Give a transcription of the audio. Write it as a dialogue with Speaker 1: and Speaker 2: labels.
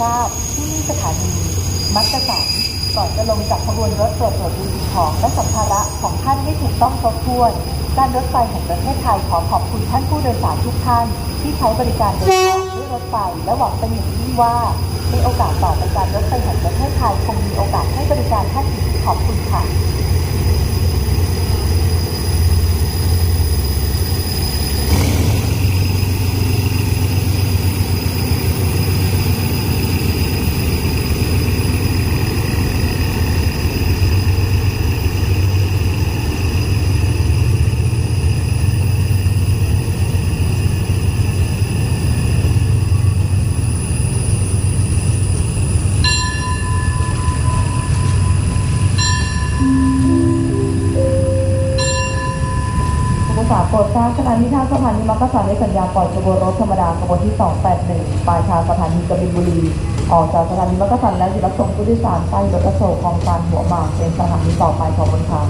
Speaker 1: ทราบที่นี่สถานีมักกะสันก่อนจะลงจากขบวนรถตรวจตรวจดูสิ่งของและสัมภาระของท่านให้ถูกต้องครบถ้วนการรถไฟแห่งประเทศไทยขอขอบคุณท่านผู้โดยสารทุกท่าน ที่ใช้บริการเดินทางด้วยรถไฟและหวังเป็นอย่างยิ่งว่าในโอกาสต่อไปการรถไฟแห่งประเทศไทยคงมีโอกาสให้บริการท่านอีกขอบคุณค่ะ สารโปรดทราบขณะนี้ทางสถานีมักกะสันได้สัญญาปล่อยขบวนรถธรรมดาขบวนที่ 281 ปลายทางสถานีกบินบุรี ออกจากสถานีมักกะสันแล้วจะรับส่งผู้โดยสารไปรถอโศกคลองตันหัวหมากเป็นสถานีต่อไปขอบนทาง